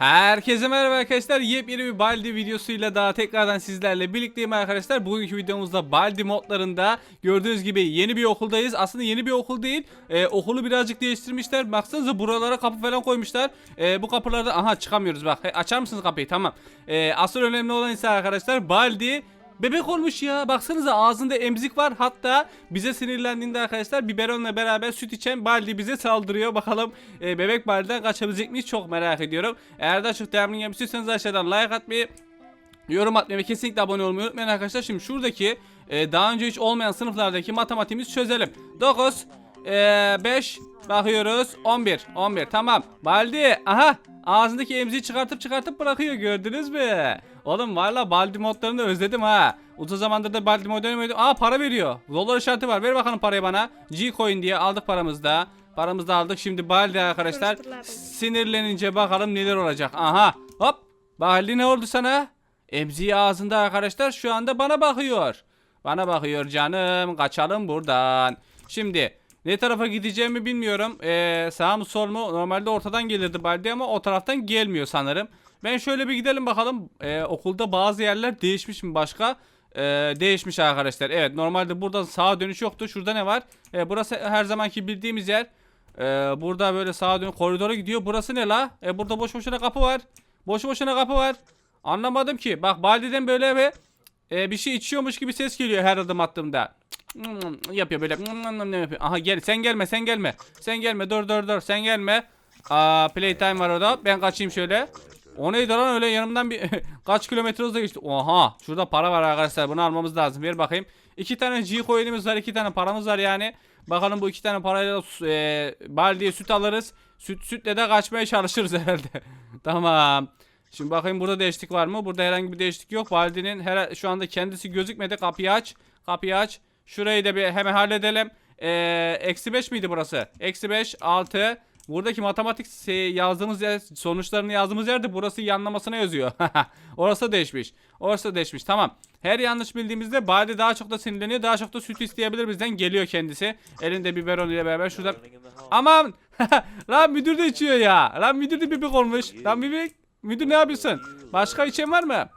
Herkese merhaba arkadaşlar. Yepyeni bir Baldi videosuyla daha tekrardan sizlerle birlikteyim arkadaşlar. Bugünkü videomuzda Baldi modlarında gördüğünüz gibi yeni bir okuldayız. Aslında yeni bir okul değil. Ee, okulu birazcık değiştirmişler. Baksanıza buralara kapı falan koymuşlar. Ee, bu kapılarda aha çıkamıyoruz bak. He, açar mısınız kapıyı? Tamam. Ee, asıl önemli olan ise arkadaşlar Baldi Bebek olmuş ya. Baksanıza ağzında emzik var. Hatta bize sinirlendiğinde arkadaşlar biberonla beraber süt içen Baldi bize saldırıyor. Bakalım e, bebek Baldi'den kaçabilecek miyiz? Çok merak ediyorum. Eğer daha çok devamını istiyorsanız aşağıdan like atmayı, yorum atmayı ve kesinlikle abone olmayı unutmayın arkadaşlar. Şimdi şuradaki e, daha önce hiç olmayan sınıflardaki matematiğimizi çözelim. 9, e, 5, bakıyoruz 11, 11 tamam. Baldi aha ağzındaki emziği çıkartıp çıkartıp bırakıyor gördünüz mü? Oğlum valla Baldi modlarını özledim ha. Uzun zamandır da Baldi mod oynamıyordum. Aa para veriyor. Dolar işareti var. Ver bakalım parayı bana. G coin diye aldık paramızı da. Paramızı da aldık. Şimdi Baldi arkadaşlar sinirlenince bakalım neler olacak. Aha hop. Baldi ne oldu sana? Emziği ağzında arkadaşlar şu anda bana bakıyor. Bana bakıyor canım. Kaçalım buradan. Şimdi ne tarafa gideceğimi bilmiyorum. Ee, sağ mı sol mu? Normalde ortadan gelirdi Baldi ama o taraftan gelmiyor sanırım. Ben şöyle bir gidelim bakalım. Ee, okulda bazı yerler değişmiş mi başka? Ee, değişmiş arkadaşlar. Evet normalde burada sağa dönüş yoktu. Şurada ne var? Ee, burası her zamanki bildiğimiz yer. Ee, burada böyle sağa dön koridora gidiyor. Burası ne la? E burada boş boşuna kapı var. Boş boşuna kapı var. Anlamadım ki. Bak Baldi'den böyle bir e, bir şey içiyormuş gibi ses geliyor her adım attığımda. Yapıyor böyle. Yapıyor. Aha gel sen gelme sen gelme. Sen gelme dur dur dur sen gelme. Aa playtime var orada. Ben kaçayım şöyle. O neydi lan öyle yanımdan bir kaç kilometre hızla geçti. Oha şurada para var arkadaşlar bunu almamız lazım. Ver bakayım. İki tane G coin'imiz var iki tane paramız var yani. Bakalım bu iki tane parayla e, baldiye süt alırız. Süt sütle de kaçmaya çalışırız herhalde. tamam. Şimdi bakayım burada değişiklik var mı? Burada herhangi bir değişiklik yok. Baldi'nin her şu anda kendisi gözükmedi. Kapıyı aç. Kapıyı aç. Şurayı da bir hemen halledelim. Ee, eksi 5 miydi burası? Eksi 5, 6. Buradaki matematik yazdığımız yer, sonuçlarını yazdığımız yerde burası yanlamasına yazıyor. Orası değişmiş. Orası değişmiş. Tamam. Her yanlış bildiğimizde Baldi daha çok da sinirleniyor. Daha çok da süt isteyebilir bizden. Geliyor kendisi. Elinde biberon ile beraber şurada. Aman! Lan müdür de içiyor ya. Lan müdür de bebek olmuş. Lan bebek. Müdür ne yapıyorsun? Başka içen var mı?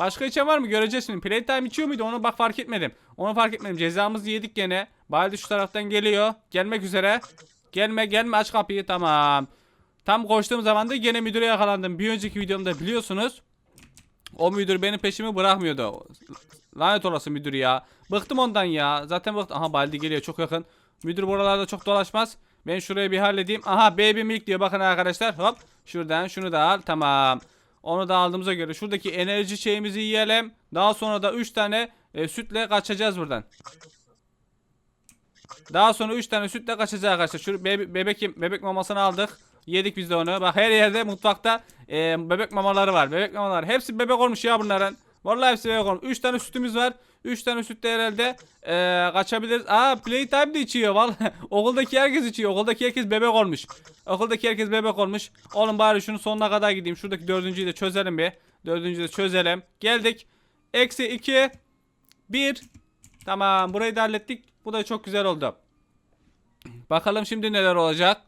Başka içen var mı? Göreceğiz şimdi. Playtime içiyor muydu? Onu bak fark etmedim. Onu fark etmedim. Cezamızı yedik gene. Baldi şu taraftan geliyor. Gelmek üzere. Gelme gelme aç kapıyı tamam. Tam koştuğum zaman da gene müdüre yakalandım. Bir önceki videomda biliyorsunuz. O müdür benim peşimi bırakmıyordu. Lanet olası müdür ya. Bıktım ondan ya. Zaten bıktım. Aha Baldi geliyor çok yakın. Müdür buralarda çok dolaşmaz. Ben şurayı bir halledeyim. Aha baby milk diyor bakın arkadaşlar. Hop. Şuradan şunu da al. Tamam. Onu da aldığımıza göre şuradaki enerji şeyimizi yiyelim. Daha sonra da 3 tane e, sütle kaçacağız buradan. Daha sonra 3 tane sütle kaçacağız arkadaşlar. Şu bebe- bebek bebek mamasını aldık. Yedik biz de onu. Bak her yerde mutfakta e, bebek mamaları var. Bebek mamaları. Hepsi bebek olmuş ya bunların. Vallahi hepsi bebek olmuş. 3 tane sütümüz var. 3 tane süt de herhalde e, kaçabiliriz. Aa playtime de içiyor vallahi. Okuldaki herkes içiyor. Okuldaki herkes bebek olmuş. Okuldaki herkes bebek olmuş. Oğlum bari şunu sonuna kadar gideyim. Şuradaki dördüncüyü de çözelim bir. Dördüncüyü de çözelim. Geldik. Eksi 2 1 Tamam burayı da hallettik. Bu da çok güzel oldu. Bakalım şimdi neler olacak.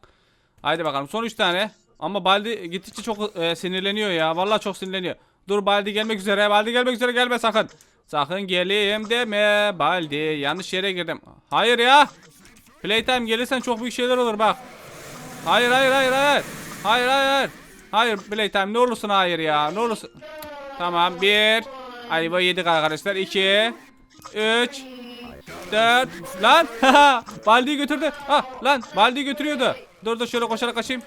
Haydi bakalım son 3 tane. Ama Baldi gittikçe çok e, sinirleniyor ya. Vallahi çok sinirleniyor. Dur Baldi gelmek üzere. Baldi gelmek üzere gelme sakın. Sakın geleyim deme Baldi. Yanlış yere girdim. Hayır ya. Playtime gelirsen çok büyük şeyler olur bak. Hayır hayır hayır hayır. Hayır hayır hayır. Hayır Playtime ne olursun hayır ya. Ne olursun. Tamam bir. Ayva yedik arkadaşlar. 2 3 4 Lan Baldi'yi götürdü ha, Lan Baldi'yi götürüyordu Dur dur şöyle koşarak kaçayım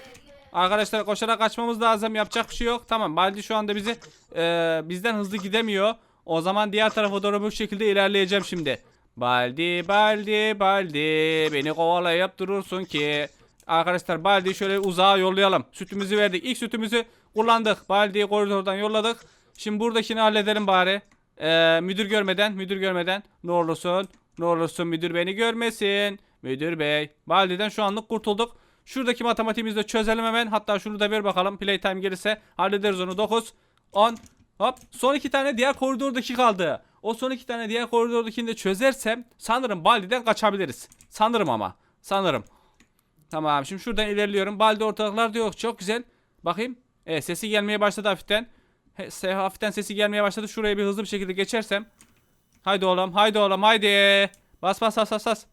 Arkadaşlar koşarak kaçmamız lazım. Yapacak bir şey yok. Tamam Baldi şu anda bizi e, Bizden hızlı gidemiyor. O zaman diğer tarafa doğru bu şekilde ilerleyeceğim şimdi. Baldi Baldi Baldi Beni kovalayıp durursun ki. Arkadaşlar Baldi'yi şöyle uzağa yollayalım. Sütümüzü verdik. İlk sütümüzü kullandık. Baldi'yi koridordan yolladık. Şimdi buradakini halledelim bari. Ee, müdür görmeden, müdür görmeden. Ne olursun, ne olursun müdür beni görmesin. Müdür bey, Baldi'den şu anlık kurtulduk. Şuradaki matematiğimizi de çözelim hemen. Hatta şunu da ver bakalım. Playtime gelirse hallederiz onu. 9, 10, hop. Son iki tane diğer koridordaki kaldı. O son iki tane diğer koridordakini de çözersem sanırım Baldi'den kaçabiliriz. Sanırım ama. Sanırım. Tamam şimdi şuradan ilerliyorum. Baldi ortalıklarda yok. Çok güzel. Bakayım. Evet sesi gelmeye başladı hafiften. He, hafiften sesi gelmeye başladı. Şuraya bir hızlı bir şekilde geçersem. Haydi oğlum haydi oğlum haydi. Bas bas bas bas bas.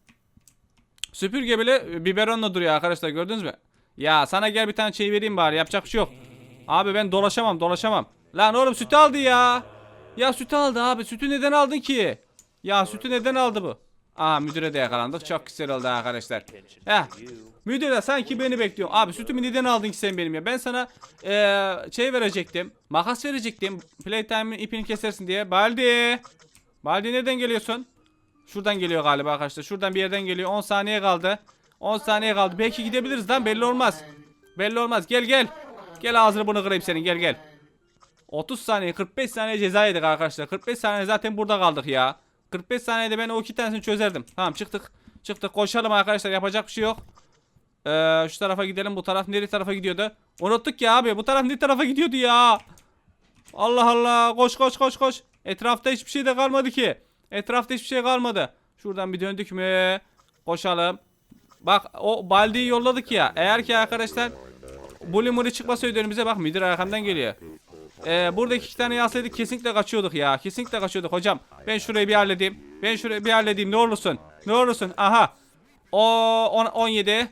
Süpürge bile e, biberonla duruyor arkadaşlar gördünüz mü? Ya sana gel bir tane şey vereyim bari yapacak bir şey yok. Abi ben dolaşamam dolaşamam. Lan oğlum sütü aldı ya. Ya sütü aldı abi sütü neden aldın ki? Ya sütü neden aldı bu? Aha müdüre de yakalandık çok güzel oldu arkadaşlar. Heh. Müdür de sanki beni bekliyor. Abi sütümü neden aldın ki sen benim ya? Ben sana eee, şey verecektim. Makas verecektim. Playtime'ın ipini kesersin diye. Baldi. Baldi nereden geliyorsun? Şuradan geliyor galiba arkadaşlar. Şuradan bir yerden geliyor. 10 saniye kaldı. 10 saniye kaldı. Belki gidebiliriz lan belli olmaz. Belli olmaz. Gel gel. Gel ağzını bunu kırayım senin gel gel. 30 saniye 45 saniye ceza yedik arkadaşlar. 45 saniye zaten burada kaldık ya. 45 saniyede ben o iki tanesini çözerdim. Tamam çıktık. Çıktık koşalım arkadaşlar yapacak bir şey yok. Ee, şu tarafa gidelim bu taraf nereye tarafa gidiyordu? Unuttuk ya abi bu taraf ne tarafa gidiyordu ya? Allah Allah koş koş koş koş. Etrafta hiçbir şey de kalmadı ki. Etrafta hiçbir şey kalmadı. Şuradan bir döndük mü? Koşalım. Bak o baldiyi yolladık ya. Eğer ki arkadaşlar bu limuri çıkmasaydı önümüze bak müdür arkamdan geliyor. Ee, buradaki iki tane yazsaydık kesinlikle kaçıyorduk ya. Kesinlikle kaçıyorduk hocam. Ben şurayı bir halledeyim. Ben şurayı bir halledeyim ne olursun. Ne olursun. Aha. O 10, 17.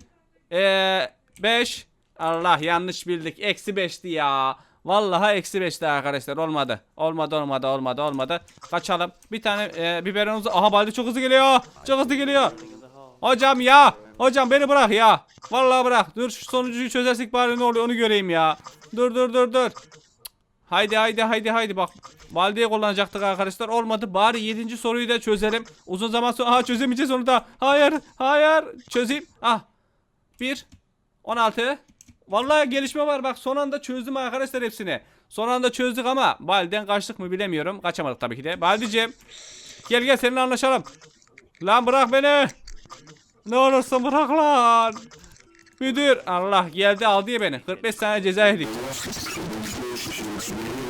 Ee, 5. Allah yanlış bildik. Eksi 5'ti ya. Vallahi eksi 5'ti arkadaşlar. Olmadı. Olmadı olmadı olmadı olmadı. Kaçalım. Bir tane e, biberonumuzu. Aha baldi çok hızlı geliyor. Çok hızlı geliyor. Hocam ya. Hocam beni bırak ya. Vallahi bırak. Dur şu sonuncuyu çözersek bari ne oluyor onu göreyim ya. Dur dur dur dur. Haydi haydi haydi haydi bak. Baldiye kullanacaktık arkadaşlar. Olmadı. Bari 7. soruyu da çözelim. Uzun zaman sonra aha çözemeyeceğiz onu da. Hayır hayır. Çözeyim. Ah. 1 16 Vallahi gelişme var bak son anda çözdüm arkadaşlar hepsini. Son anda çözdük ama Baldi'den kaçtık mı bilemiyorum. Kaçamadık tabii ki de. Baldi'cim gel gel seninle anlaşalım. Lan bırak beni. Ne olursa bırak lan. Müdür Allah geldi aldı ya beni. 45 sene ceza yedik.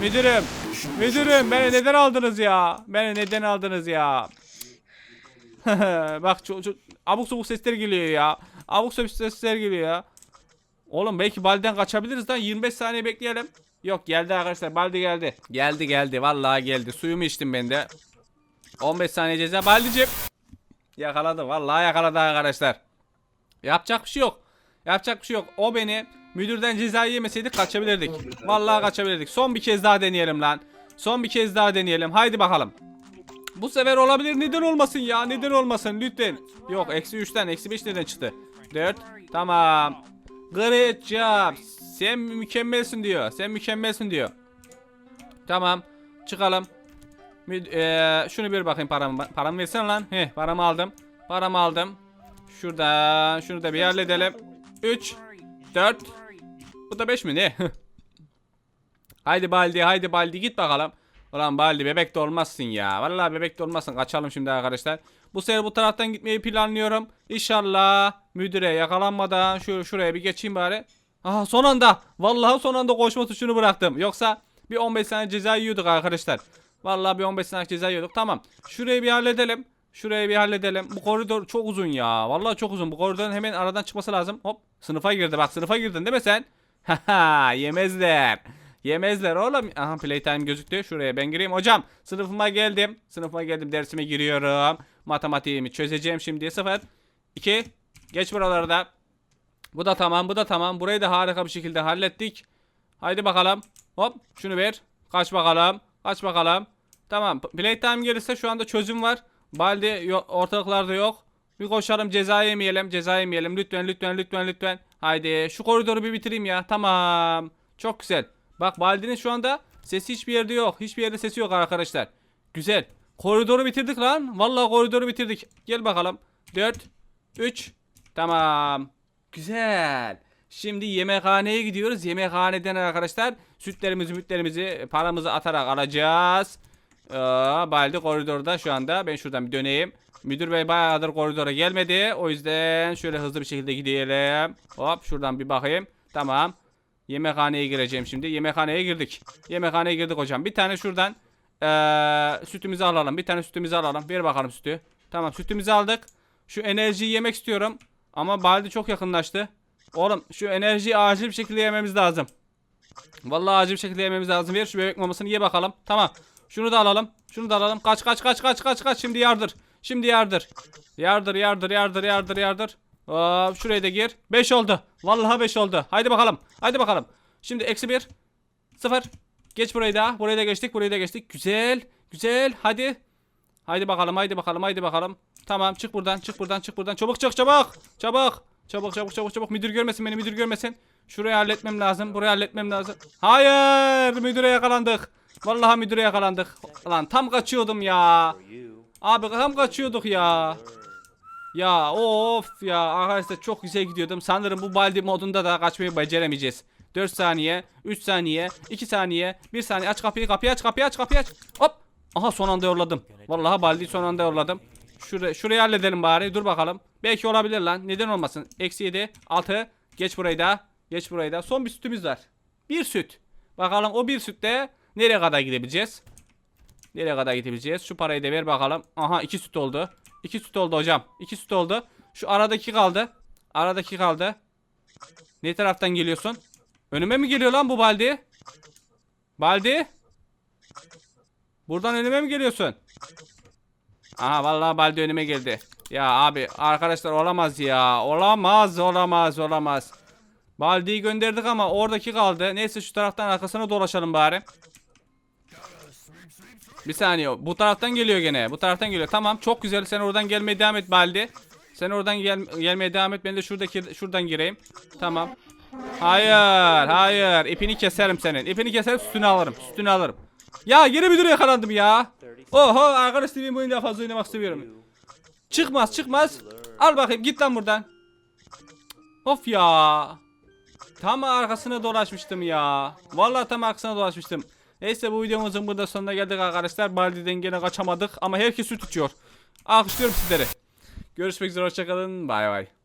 Müdürüm. Müdürüm beni neden aldınız ya? Beni neden aldınız ya? Bak çok, çok abuk sabuk sesler geliyor ya. Abuk sabuk sesler geliyor ya. Oğlum belki Baldi'den kaçabiliriz lan 25 saniye bekleyelim. Yok geldi arkadaşlar Baldi geldi. Geldi geldi vallahi geldi. Suyumu içtim ben de. 15 saniye ceza Baldi'cim. Yakaladı vallahi yakaladı arkadaşlar. Yapacak bir şey yok. Yapacak bir şey yok. O beni müdürden cezayı yemeseydik kaçabilirdik. Vallahi kaçabilirdik. Son bir kez daha deneyelim lan. Son bir kez daha deneyelim. Haydi bakalım. Bu sefer olabilir. Neden olmasın ya? Neden olmasın? Lütfen. Yok. Eksi 3'ten. Eksi 5 nereden çıktı? 4. Tamam. Great job. Sen mükemmelsin diyor. Sen mükemmelsin diyor. Tamam. Çıkalım. Eee, şunu bir bakayım paramı. Paramı versene lan. Heh paramı aldım. Paramı aldım. Şuradan. Şunu da bir halledelim. 3. 4. Bu da 5 mi ne? haydi Baldi haydi Baldi git bakalım. Ulan Baldi bebek de olmazsın ya. Vallahi bebek de olmazsın. Kaçalım şimdi arkadaşlar. Bu sefer bu taraftan gitmeyi planlıyorum. İnşallah müdüre yakalanmadan şu şuraya bir geçeyim bari. Aha son anda. Vallahi son anda koşma tuşunu bıraktım. Yoksa bir 15 saniye ceza yiyorduk arkadaşlar. Vallahi bir 15 saniye ceza yiyorduk. Tamam. Şurayı bir halledelim. Şurayı bir halledelim. Bu koridor çok uzun ya. Vallahi çok uzun. Bu koridorun hemen aradan çıkması lazım. Hop. Sınıfa girdi. Bak sınıfa girdin değil mi sen? Haha yemezler. Yemezler oğlum. Aha playtime gözüktü. Şuraya ben gireyim. Hocam sınıfıma geldim. Sınıfıma geldim. Dersime giriyorum. Matematiğimi çözeceğim şimdi. 0 2 Geç buralarda. Bu da tamam. Bu da tamam. Burayı da harika bir şekilde hallettik. Haydi bakalım. Hop şunu ver. Kaç bakalım. Kaç bakalım. Tamam. Playtime gelirse şu anda çözüm var. Baldi ortalıklarda yok. Bir koşalım ceza yemeyelim. Ceza yemeyelim. Lütfen lütfen lütfen lütfen. Haydi şu koridoru bir bitireyim ya. Tamam. Çok güzel. Bak Baldi'nin şu anda sesi hiçbir yerde yok. Hiçbir yerde sesi yok arkadaşlar. Güzel. Koridoru bitirdik lan. Vallahi koridoru bitirdik. Gel bakalım. 4 3 Tamam. Güzel. Şimdi yemekhaneye gidiyoruz. Yemekhaneden arkadaşlar sütlerimizi, mütlerimizi, paramızı atarak alacağız. Aa, Baldi koridorda şu anda. Ben şuradan bir döneyim. Müdür bey bayağıdır koridora gelmedi. O yüzden şöyle hızlı bir şekilde gidelim. Hop şuradan bir bakayım. Tamam. Yemekhaneye gireceğim şimdi. Yemekhaneye girdik. Yemekhaneye girdik hocam. Bir tane şuradan eee, sütümüzü alalım. Bir tane sütümüzü alalım. Ver bakalım sütü. Tamam sütümüzü aldık. Şu enerjiyi yemek istiyorum. Ama Baldi çok yakınlaştı. Oğlum şu enerjiyi acil bir şekilde yememiz lazım. Vallahi acil bir şekilde yememiz lazım. Ver şu bebek mamasını ye bakalım. Tamam. Şunu da alalım. Şunu da alalım. Kaç kaç kaç kaç kaç kaç. Şimdi yardır. Şimdi yardır. Yardır yardır yardır yardır yardır. Hop şuraya da gir. 5 oldu. Vallahi 5 oldu. Haydi bakalım. Haydi bakalım. Şimdi eksi 1. 0. Geç burayı da. Burayı da geçtik. Burayı da geçtik. Güzel. Güzel. Hadi. Haydi bakalım. Haydi bakalım. Haydi bakalım. Tamam çık buradan. Çık buradan. Çık buradan. Çabuk çık çabuk. Çabuk. Çabuk çabuk çabuk çabuk. Müdür görmesin beni. Müdür görmesin. Şurayı halletmem lazım. Burayı halletmem lazım. Hayır. Müdüre yakalandık. Vallahi müdüre yakalandık. Lan tam kaçıyordum ya. Abi tam kaçıyorduk ya. Ya of ya arkadaşlar çok güzel gidiyordum. Sanırım bu baldi modunda da kaçmayı beceremeyeceğiz. 4 saniye, 3 saniye, 2 saniye, 1 saniye aç kapıyı, kapıyı aç, kapıyı aç, kapıyı aç. Hop. Aha son anda yolladım. Vallahi baldi son anda yolladım. Şurayı, şurayı halledelim bari. Dur bakalım. Belki olabilir lan. Neden olmasın? Eksi 7, 6. Geç burayı da. Geç burayı da. Son bir sütümüz var. Bir süt. Bakalım o bir sütte nereye kadar gidebileceğiz? Nereye kadar gidebileceğiz? Şu parayı da ver bakalım. Aha iki süt oldu. İki süt oldu hocam. İki süt oldu. Şu aradaki kaldı. Aradaki kaldı. Ne taraftan geliyorsun? Önüme mi geliyor lan bu baldi? Baldi? Buradan önüme mi geliyorsun? Aha vallahi baldi önüme geldi. Ya abi arkadaşlar olamaz ya. Olamaz olamaz olamaz. Baldi'yi gönderdik ama oradaki kaldı. Neyse şu taraftan arkasına dolaşalım bari. Bir saniye. Bu taraftan geliyor gene. Bu taraftan geliyor. Tamam çok güzel. Sen oradan gelmeye devam et Baldi. Sen oradan gel gelmeye devam et. Ben de şuradaki şuradan gireyim. Tamam. Hayır, hayır. İpini keserim senin. İpini keserim, sütünü alırım. Sütünü alırım. Ya geri müdüre yakalandım ya. Oho arkadaş TV oyunu daha fazla oynamak istemiyorum. Çıkmaz, çıkmaz. Al bakayım git lan buradan. Of ya. Tam arkasına dolaşmıştım ya. Vallahi tam arkasına dolaşmıştım. Neyse bu videomuzun burada sonuna geldik arkadaşlar. Baldi'den gene kaçamadık ama herkes süt içiyor. Alkışlıyorum sizleri. Görüşmek üzere hoşçakalın. Bay bay.